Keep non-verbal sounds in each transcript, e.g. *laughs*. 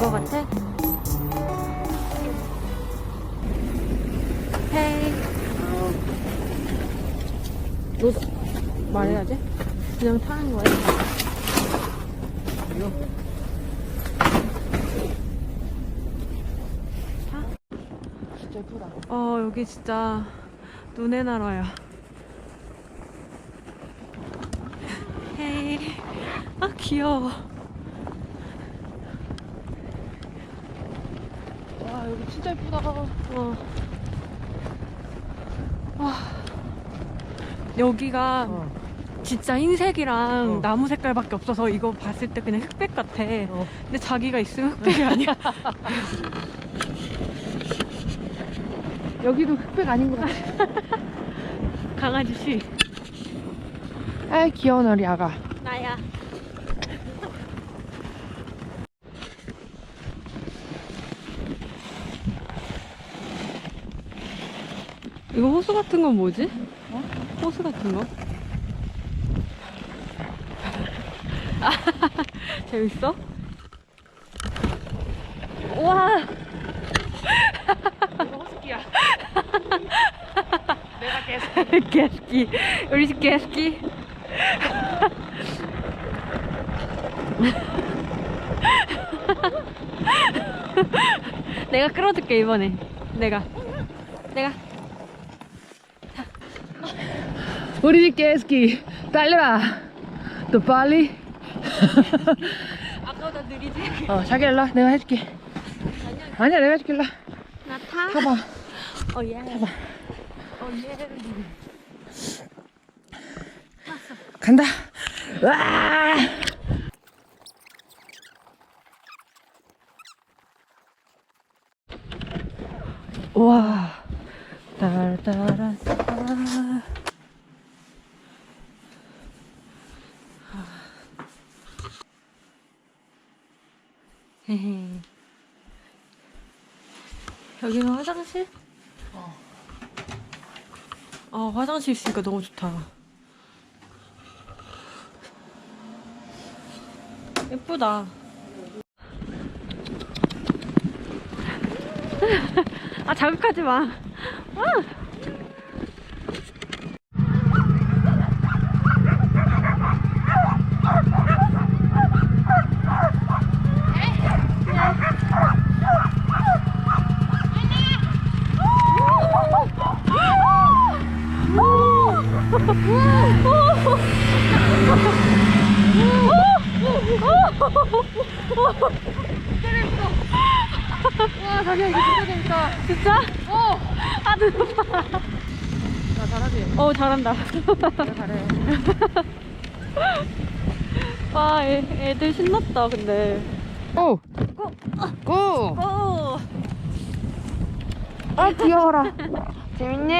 그거 같아? 헤이. 너 말해야지. 그냥 타는 거야. 이거. 진짜 예쁘다. 어, 여기 진짜 눈의 나라야. 헤이. 아, 귀여워. 진짜 예쁘다. 어. 와. 여기가 어. 진짜 흰색이랑 어. 나무 색깔밖에 없어서 이거 봤을 때 그냥 흑백 같아. 어. 근데 자기가 있으면 흑백이 아니야. *laughs* 여기도 흑백 아닌 것 같아. 강아지 씨. 아 귀여운 우리 아가. 나야. 이거 호수 같은 건 뭐지? 어? 호수 같은 거? *laughs* 아, *laughs* 재밌어? 와, 이거 허스키야. *laughs* 내가 계속. 개스키. 우리 집 개스키. 내가 끌어줄게 이번에. 내가. 내가. 우리 집 개스키 달려라. 또 빨리. 아까보다 느리지? 어 자기 일로 와. 내가 해줄게. 아니야 내가 해줄게 일로 와. 나 타. 타봐. 어 예. 타봐. 어 예. 간다. 와. 와. 따라따라. *laughs* 여기는 화장실? 어. 아, 화장실 있으니까 너무 좋다. 예쁘다. *laughs* 아, 자극하지 마. 아. 와 자기야 이거 진짜 재밌다. 진짜? 어. 아, 눈오빠. 나 잘하지. 어, 잘한다. 잘해. 와, 애, 애들 신났다, 근데. 고. 고. 고. 오! 아 귀여워라. 재밌니?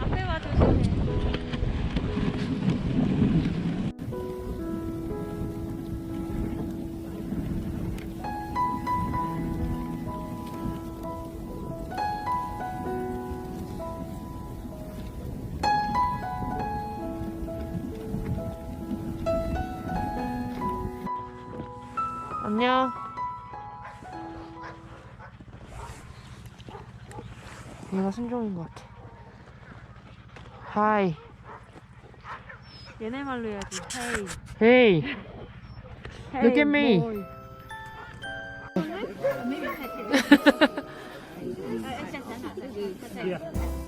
앞에 와, 조심해. 안녕. 얘가 순종인 것 같아. 하이. 얘네 말로 해야지. 헤이. 헤이. Look at me. *laughs*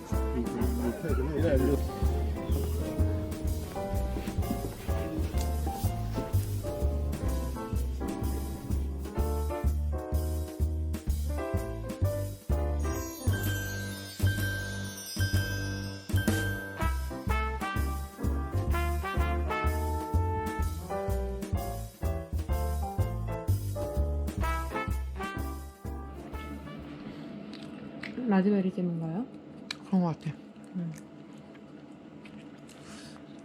라즈베리 잼인가요? 그런 것 같아.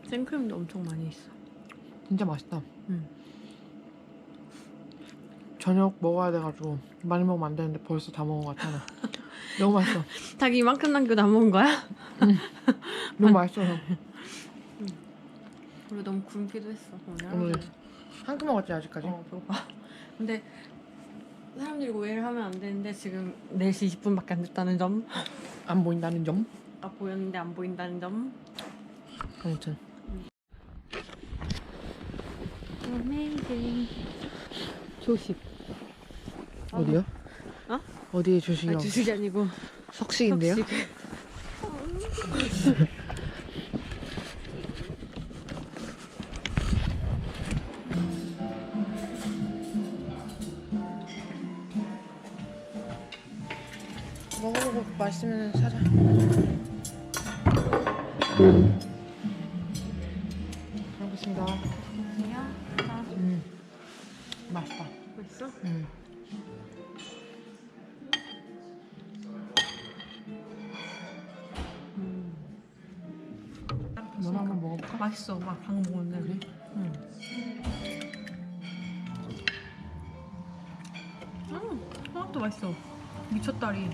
생크림도 엄청 많이 있어. 진짜 맛있다. 응. 저녁 먹어야 돼가지고 많이 먹으면 안 되는데 벌써 다 먹은 것 같잖아. *laughs* 너무 맛있어. 자기 이만큼 남겨도 안 먹은 거야? 너무 맛있어서. 우리 너무 굶기도 했어. 오늘. 오늘 한끼 먹었지 아직까지. 어, 배고파. 근데 사람들이 오해를 하면 안 되는데 지금 4시 20분밖에 안 됐다는 점. 안 보인다는 점. 아 보였는데 안 보인다는 점. 아무튼 Amazing. 조식. 어디요? 어? 어디에 주식이 아, 주식이 아니고 석식인데요? 석식. *laughs* 맛있으면 사자. 잘 먹겠습니다. 음, 맛있다. 맛있어? 음. 너나 한번 먹어볼까? 맛있어. 막 방금 먹었는데. 응. 음, 토마토 맛있어. 미쳤다리.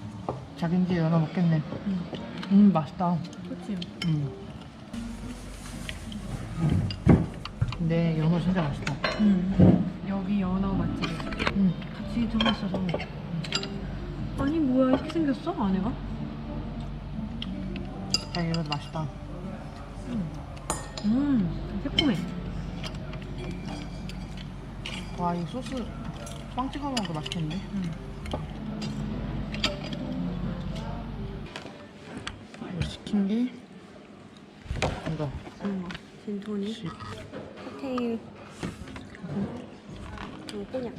자기인지 연어 먹겠네. 음, 맛있다. 그렇지. 음. 근데 연어 진짜 맛있다. 음. 여기 연어 맛집. 음. 같이 들어갔어서. 아니 뭐야 이렇게 생겼어 안에가? 자기 이거 맛있다. 음 새콤해. 와, 이 소스 빵 찍어 먹어도 맛있겠는데? 음. 이거 게 이거. 음, 진토니. 식. 칵테일. 음, 꼬냑.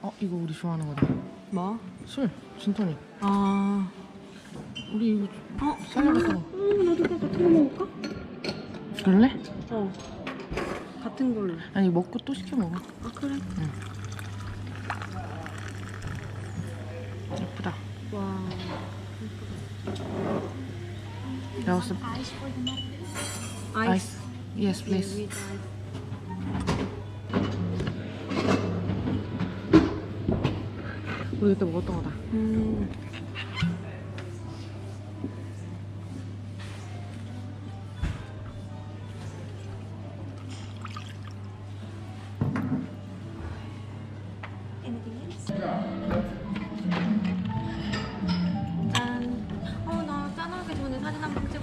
어, 이거 우리 좋아하는 거다. 뭐? 술, 진토닉. 아. 우리 이거 어? 살려봤어. 음, 나도 그거 같은 거 먹을까? 그럴래? 어. 같은 걸로. 아니 먹고 또 시켜 먹어. 아 그래? 예쁘다. 와. There was 아이스. ice. Yes, please. with ice. 우리 그때 먹었던 거다. 음.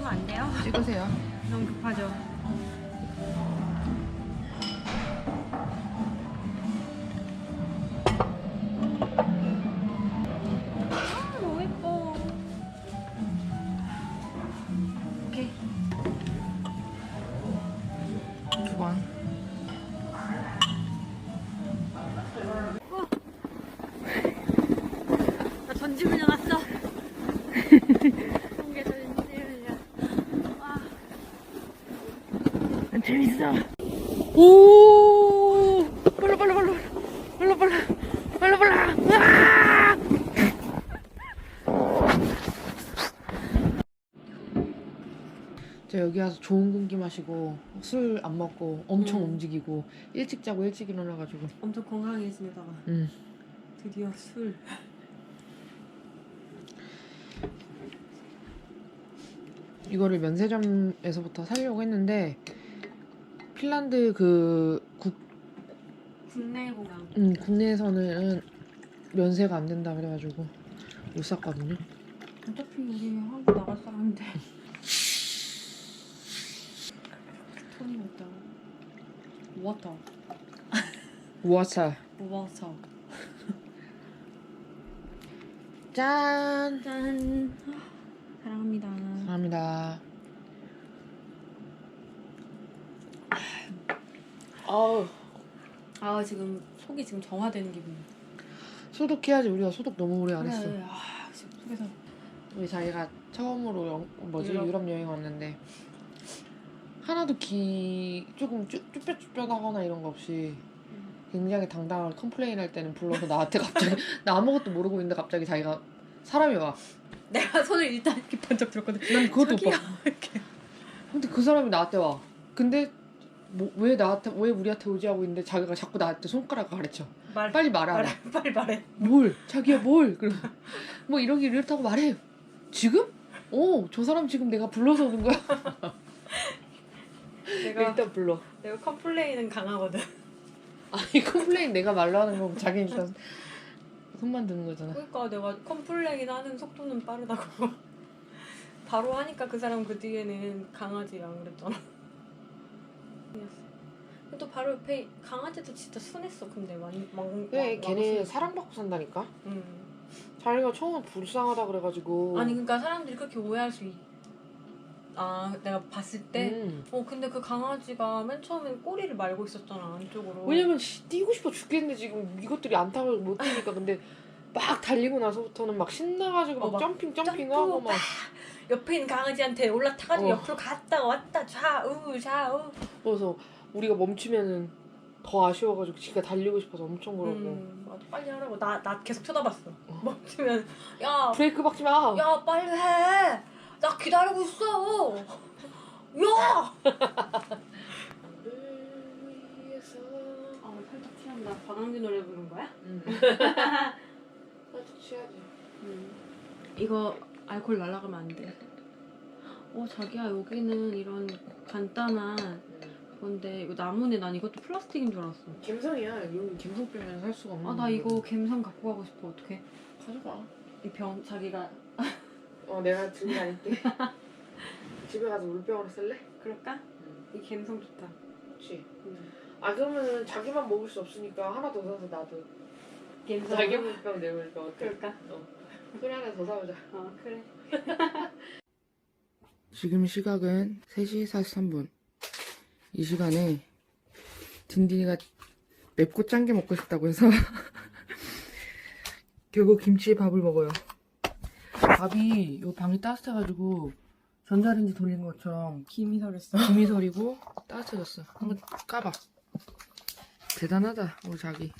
찍으면 안 돼요? 찍으세요. 너무 급하죠. 아, 너무 예뻐. 오케이. 두 번. 나 전지훈련 왔어. 공개 전지훈련. 와. 재밌어. 오! 빨라 빨라 빨라 빨라 빨라 빨라 빨라. 저 여기 와서 좋은 공기 마시고 술 안 먹고 엄청 음. 움직이고 일찍 자고 일찍 일어나가지고 엄청 건강해지다가 음. 드디어 술. 이거를 면세점에서부터 사려고 했는데 핀란드 그 국, 국내 공항. 음, 국내에서는 면세가 안 된다 그래가지고 못 샀거든요. 어차피 우리 한국 나갈 사람인데. 톤이 없다. 워터. 워터. 워터. 짠. 짠. 사랑합니다. 감사합니다. 아우 아 지금 속이 지금 정화되는 기분. 소독해야지 우리가 소독 너무 오래 안 했어. 그래. 아 지금 속에서. 우리 자기가 처음으로 영, 뭐지 유럽. 유럽. 여행 왔는데 하나도 기 조금 쭈- 쭈뼛쭈뼛하거나 이런 거 없이 굉장히 당당하게 컴플레인 할 때는 불러서 나한테 갑자기 *laughs* 나 아무것도 모르고 있는데 갑자기 자기가 사람이 와. 내가 손을 일단 *laughs* 이렇게 번쩍 들었거든. 난 그것도 저기요. 오빠. 근데 그 사람이 나한테 와. 근데 뭐, 왜 나한테 왜 우리한테 오지 하고 있는데 자기가 자꾸 나한테 손가락 가르쳐. 말 빨리 말하라. 말해. 빨리 말해. 뭘? 자기야 뭘? 그럼 뭐 이러기 이렇다고 말해. 지금? 어, 저 사람 지금 내가 불러서 오는 거야. *laughs* 내가 일단 불러. 내가 컴플레인은 강하거든. 아니 컴플레인 내가 말로 하는 거고 자기는 일단 손만 드는 거잖아. 그러니까 내가 컴플레인 하는 속도는 빠르다고. 바로 하니까 그 사람 그 뒤에는 강아지랑 그랬잖아. 또 바로 옆에 강아지도 진짜 순했어. 근데 많이 막. 왜 막- 걔네 막- 사랑받고 산다니까? 응. 자기가 처음 불쌍하다 그래가지고. 아니 그러니까 사람들이 그렇게 오해할 수 있. 아 내가 봤을 때. 음. 어 근데 그 강아지가 맨 처음엔 꼬리를 말고 있었잖아 안쪽으로. 왜냐면 씨, 뛰고 싶어 죽겠는데 지금 이것들이 안 타고 못 뛰니까 근데 막 달리고 나서부터는 막 신나가지고 어, 막 막 점핑 점핑하고 막 옆에 있는 강아지한테 올라타가지고 어. 옆으로 갔다 왔다 좌우 좌우. 그래서 우리가 멈추면은 더 아쉬워가지고 지가 달리고 싶어서 엄청 그러고 음, 맞아, 빨리 하라고 나 나 계속 쳐다봤어. 멈추면 야, 브레이크 박지 마. 야 빨리 해. 나 기다리고 있어. 야. 아 살짝 취한다. 박광규 노래 부른 거야? 응. *laughs* *laughs* 살짝 취하지. 이거 알콜 날라가면 안 돼. 어 자기야 여기는 이런 간단한 건데 이거 나무네 난 이것도 플라스틱인 줄 알았어. 갬성이야. 여기 갬성 빼면 살 수가 없는. 아 나 이거 갬성 갖고 가고 싶어 어떡해? 가져가. 이 병 자기가 *laughs* 어 내가 들고 다닐게. *laughs* 집에 가서 물병으로 쓸래? 그럴까? 이 갬성 좋다. 그렇지. 아 그러면은 자기만 먹을 수 없으니까 하나 더 사서 나도 갬성. 자기 물병 내 물병 어때? 그럴까? 소리 하나 더 사오자. 어 그래. *laughs* 지금 시각은 3시 43분. 이 시간에 딘딘이가 맵고 짠 게 먹고 싶다고 해서 *laughs* 결국 김치에 밥을 먹어요. 밥이 요 방이 따뜻해가지고 전자레인지 돌린 것처럼 김이 서렸어. 김이 서리고 따뜻해졌어. 한번 까봐. 대단하다 우리 자기.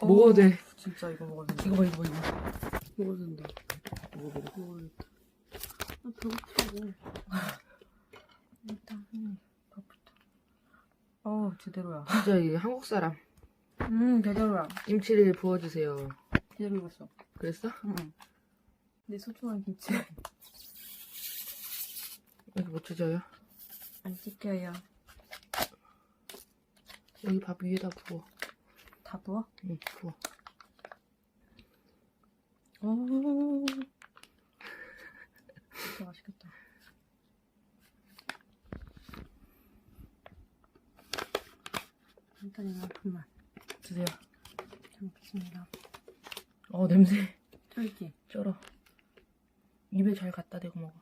먹어도 돼. 진짜 이거 먹어야 된다. 이거 봐 이거 봐 이거. 먹어도 된다. 먹어보고. 먹어야겠다. 아 배고프다고. 일단 음, 밥부터. 어 제대로야. 진짜 이 한국 사람. 음 제대로야. 김치를 부어주세요. 제대로 익었어. 그랬어? 응. 내 소중한 김치. 여기 못 찾아요? 안 찢겨요. 여기 밥 위에다 부어. 다 부어? 응, 부어. 오. 진짜 맛있겠다. 일단 이만큼만 드세요. 잘 먹겠습니다. 어, 냄새. 쫄지? 쩔어. 입에 잘 갖다 대고 먹어.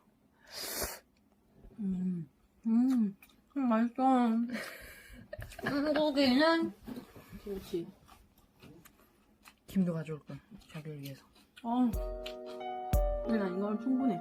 음. 음. 음 맛있어. *laughs* 한국에는 김치. 김도 가져올 거야. 자기를 위해서. 어. 근데 난 이거는 충분해.